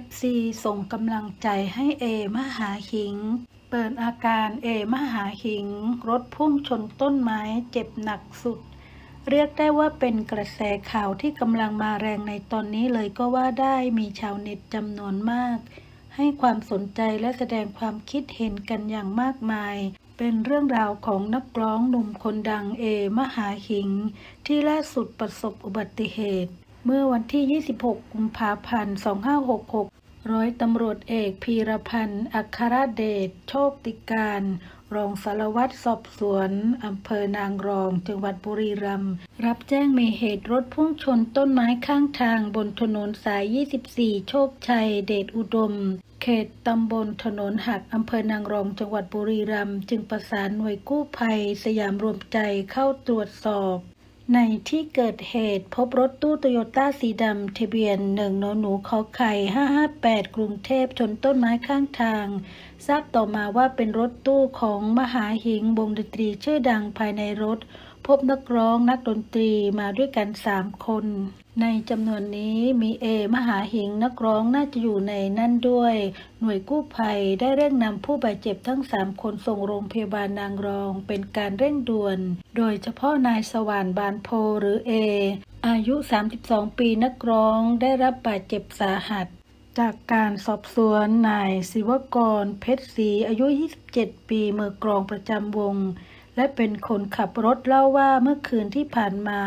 FC ส่งกำลังใจให้เอมหาหิง เปิดอาการเอมหาหิง รถพุ่งชนต้นไม้เจ็บหนักสุด เรียกได้ว่าเป็นกระแสข่าวที่กำลังมาแรงในตอนนี้เลยก็ว่าได้มีชาวเน็ตจำนวนมาก ให้ความสนใจและแสดงความคิดเห็นกันอย่างมากมาย เป็นเรื่องราวของนักร้องหนุ่มคนดังเอมหาหิง ที่ล่าสุดประสบอุบัติเหตุ เมื่อวันที่ 26 กุมภาพันธ์ 2566 ร้อยตำรวจเอกพีรพันธ์ อัครเดช โชคติการ รองสารวัตรสอบสวน อำเภอนางรอง จังหวัดบุรีรัมย์ รับแจ้งมีเหตุรถพุ่งชนต้นไม้ข้างทางบนถนนสาย 24 โชคชัย เดชอุดม เขตตำบลถนนหัก อำเภอนางรอง จังหวัดบุรีรัมย์ จึงประสานหน่วยกู้ภัย สยามรวมใจเข้าตรวจสอบ ในที่เกิดเหตุพบรถตู้โตโยต้าสีดำทะเบียนหนึ่งนหนูขอไข่ 558 กรุงเทพชนต้นไม้ข้างทาง ทราบต่อมาว่าเป็นรถตู้ของมหาหิงวงดนตรีชื่อดังภายในรถ พบนักร้องนักดนตรีมาด้วยกัน3คน ในจำนวนนี้มีเอมหาหิงนักร้องน่าจะอยู่ในนั่นด้วย หน่วยกู้ภัยได้เร่งนำผู้บาดเจ็บทั้ง3คนส่งโรงพยาบาลนางรองเป็นการเร่งด่วน โดยเฉพาะนายสว่านบานโพหรือเออายุ 32 ปีนักร้องได้รับบาดเจ็บสาหัส จากการสอบสวนนายศิวกร เพชรศรีอายุ 27 ปี มือกลองประจำวง และเป็นคนขับรถเล่าว่าเมื่อคืนที่ผ่านมา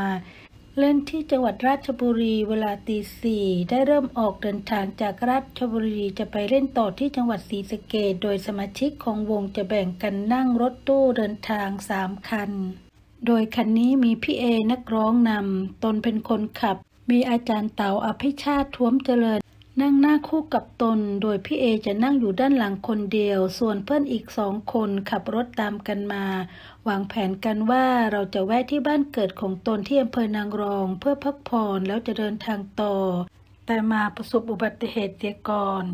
เล่นที่จังหวัดราชบุรีเวลาตีสี่ได้เริ่มออกเดินทางจากราชบุรีจะไปเล่นต่อที่จังหวัดศรีสะเกดโดยสมาชิกของวงจะแบ่งกันนั่งรถตู้เดินทางสามคัน โดยคันนี้มีพี่เอนักร้องนำตนเป็นคนขับมีอาจารย์เต๋าอภิชาติท้วมเจริญ นั่งหน้าคู่กับตน โดยพี่เอจะนั่งอยู่ด้านหลังคนเดียว ส่วนเพื่อนอีกสองคนขับรถตามกันมา วางแผนกันว่าเราจะแวะที่บ้านเกิดของตนที่อำเภอนางรอง เพื่อพักผ่อนแล้วจะเดินทางต่อ แต่มาประสบอุบัติเหตุเสียก่อน